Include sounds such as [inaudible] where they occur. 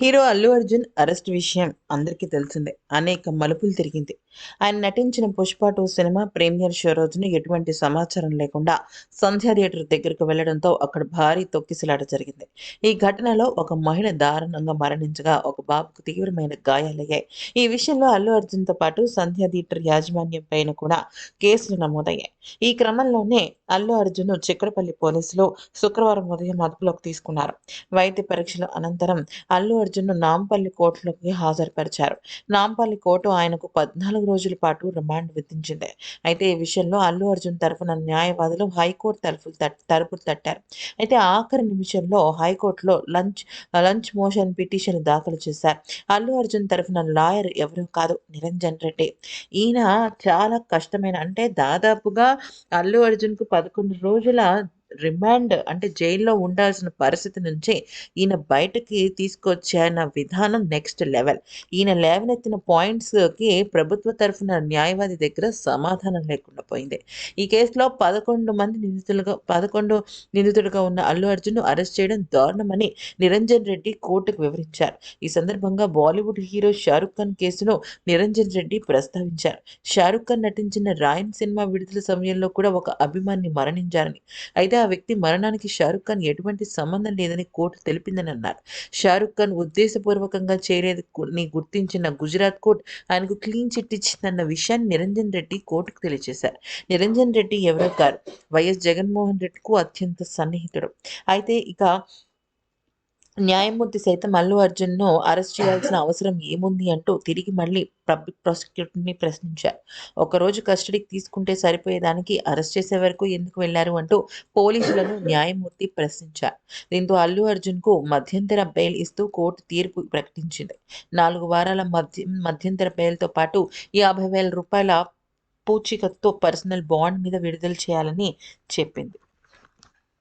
Hero Allu Arjun arrest విషయం అందరికీ తెలిసిందే. అనేక మలుపులు తిరిగింది. ఆయన నటించిన Pushpa two cinema premiere show రోజున ఎటువంటి సమాచారం లేకుండా సంధ్యా థియేటర్ దగ్గరకు వెళ్ళడంతో అక్కడ భారీ తొక్కిసలాట జరిగింది. ఈ ఘటనలో ఒక మహిళ దారుణంగా మరణించగా ఒక బాబుకు తీవ్రమైన గాయాలయ్యాయి. ఈ విషయంలో అల్లు అర్జున్తో పాటు సంధ్యా థియేటర్ యాజమాన్యం పైన కూడా కేసులు నమోదయ్యాయి. ఈ క్రమంలోనే అల్లు అర్జున్ చిక్కడపల్లి పోలీసులు శుక్రవారం ఉదయం అదుపులోకి తీసుకున్నారు. వైద్య పరీక్షల అనంతరం అల్లు అర్జున్ నాంపల్లి కోర్టులోకి హాజరుపరిచారు. నాంపల్లి కోర్టు ఆయనకు పద్నాలుగు రోజుల పాటు రిమాండ్ విధించింది. అయితే ఈ విషయంలో అల్లు అర్జున్ తరఫున న్యాయవాదులు హైకోర్టు తరఫు తరపులు తట్టారు. అయితే ఆఖరి నిమిషంలో హైకోర్టులో లంచ్ లంచ్ మోషన్ పిటిషన్ దాఖలు చేశారు. అల్లు అర్జున్ తరఫున లాయర్ ఎవరూ కాదు నిరంజన్ రెడ్డి. ఈయన చాలా కష్టమైన అంటే దాదాపుగా అల్లు అర్జున్కు పదకొండు రోజుల రిమాండ్ అంటే జైల్లో ఉండాల్సిన పరిస్థితి నుంచి ఈయన బయటకి తీసుకొచ్చిన విధానం నెక్స్ట్ లెవెల్. ఈయన లేవనెత్తిన పాయింట్స్కి ప్రభుత్వ తరఫున న్యాయవాది దగ్గర సమాధానం లేకుండా పోయింది. ఈ కేసులో పదకొండు మంది నిందితులుగా పదకొండు నిందితుడిగా ఉన్న అల్లు అర్జున్ అరెస్ట్ చేయడం దారుణమని నిరంజన్ రెడ్డి కోర్టుకు వివరించారు. ఈ సందర్భంగా బాలీవుడ్ హీరో షారుఖ్ ఖాన్ కేసును నిరంజన్ రెడ్డి ప్రస్తావించారు. షారుఖ్ ఖాన్ నటించిన రాయన్ సినిమా విడుదల సమయంలో కూడా ఒక అభిమాని మరణించారని. అయితే ఆ వ్యక్తి మరణానికి షారుఖ్ ఖాన్ ఎటువంటి సంబంధం లేదని కోర్టు తెలిపిందని అన్నారు. షారుఖ్ ఖాన్ ఉద్దేశపూర్వకంగా చేయలేదు గుర్తించిన గుజరాత్ కోర్టు ఆయనకు క్లీన్ చిట్ ఇచ్చిందన్న విషయాన్ని నిరంజన్ రెడ్డి కోర్టుకు తెలియజేశారు. నిరంజన్ రెడ్డి ఎవరో కారు. వైఎస్ జగన్మోహన్ రెడ్డికు అత్యంత సన్నిహితుడు. అయితే ఇక న్యాయమూర్తి సైతం అల్లు అర్జున్ను అరెస్ట్ చేయాల్సిన [laughs] అవసరం ఏముంది అంటూ తిరిగి మళ్ళీ పబ్లిక్ ప్రాసిక్యూటర్ని ప్రశ్నించారు. ఒకరోజు కస్టడీకి తీసుకుంటే సరిపోయేదానికి అరెస్ట్ చేసే వరకు ఎందుకు వెళ్ళారు అంటూ పోలీసులను [laughs] న్యాయమూర్తి ప్రశ్నించారు. దీంతో అల్లు అర్జున్కు మధ్యంతర బెయిల్ ఇస్తూ కోర్టు తీర్పు ప్రకటించింది. నాలుగు వారాల మధ్య మధ్యంతర బెయిల్తో పాటు యాభై వేల రూపాయల పూచికత్తో పర్సనల్ బాండ్ మీద విడుదల చేయాలని చెప్పింది.